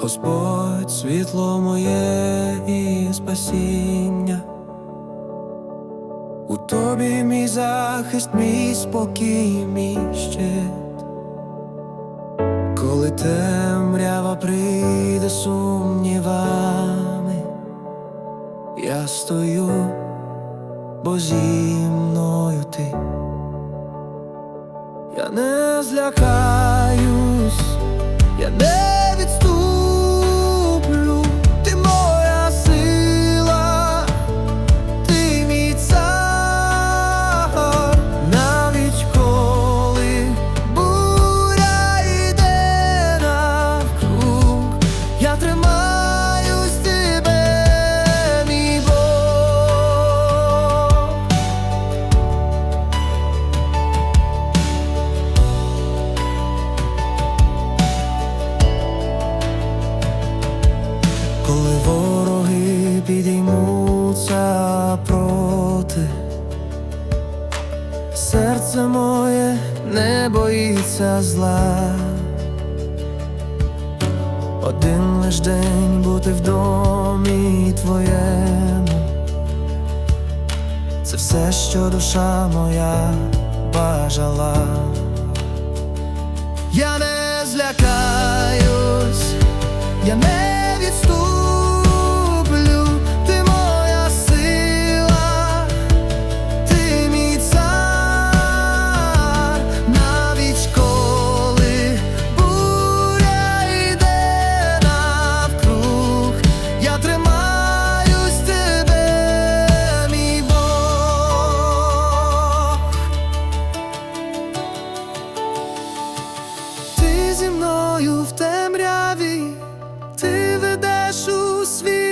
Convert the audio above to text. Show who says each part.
Speaker 1: Господь, світло моє і спасіння. У тобі мій захист, мій спокій, мій щит. Коли темрява прийде сумнівами, я стою, бо зі мною ти. Я не злякаюсь, я не відступлю, Коли вороги підіймуться проти, серце моє не боїться зла. Один лиш день бути в домі твоєму, це все, що душа моя бажала. Я не злякаюсь, я не зі мною в темряві, ти ведеш у світ.